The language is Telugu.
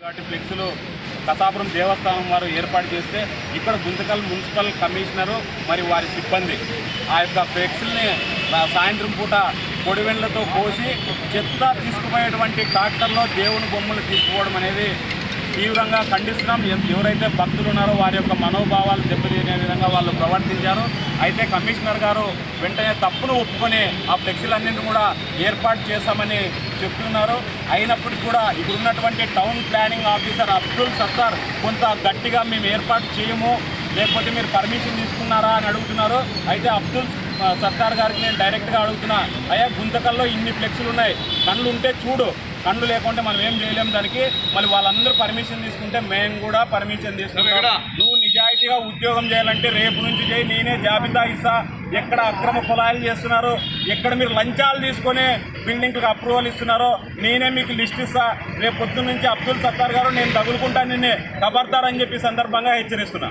కాబట్టి ఫ్లెక్స్లు కసాపురం దేవస్థానం వారు ఏర్పాటు చేస్తే ఇక్కడ గుంతకల్ మున్సిపల్ కమిషనరు మరి వారి సిబ్బంది ఆ యొక్క ఫ్లెక్స్ని సాయంత్రం పూట పొడివెండ్లతో కోసి చెత్త తీసుకుపోయేటువంటి ట్రాక్టర్లో దేవుని బొమ్మలు తీసుకోవడం అనేది తీవ్రంగా ఖండిస్తున్నాం. ఎవరైతే భక్తులు ఉన్నారో వారి యొక్క మనోభావాలు దెబ్బతీనే విధంగా వాళ్ళు ప్రవర్తించారు అయితే కమిషనర్ గారు వెంటనే తప్పును ఒప్పుకొని ఆ ఫ్లెక్సీలన్నింటినీ కూడా ఏర్పాటు చేశామని చెప్తున్నారు. అయినప్పటికీ కూడా ఇక్కడ ఉన్నటువంటి town planning officer Abdul Sattar కొంత గట్టిగా మేము ఏర్పాటు చేయము లేకపోతే మీరు పర్మిషన్ తీసుకున్నారా అని అడుగుతున్నారు. అయితే అబ్దుల్ సత్తార్ గారికి నేను డైరెక్ట్గా అడుగుతున్నా అయ్యా గుంతకల్లో ఇన్ని ఫ్లెక్స్లు ఉన్నాయి కళ్ళు ఉంటే చూడు కళ్ళు లేకుంటే మనం ఏం చేయలేం దానికి మళ్ళీ వాళ్ళందరూ పర్మిషన్ తీసుకుంటే మేము కూడా పర్మిషన్ తీసుకుంటాం. నువ్వు నిజాయితీగా ఉద్యోగం చేయాలంటే రేపు నుంచి చేయి నేనే జాబితా ఇస్తా. ఎక్కడ అక్రమ కులాయిలు చేస్తున్నారో ఎక్కడ మీరు లంచాలు తీసుకొని బిల్డింగ్కి అప్రూవల్ ఇస్తున్నారో నేనే మీకు లిస్ట్ ఇస్తా. రేపు పొద్దున్న నుంచి అబ్దుల్ సత్తార్ గారు నేను తగులుకుంటాను నిన్నే ఖబర్దార్ అని చెప్పి సందర్భంగా హెచ్చరిస్తున్నా.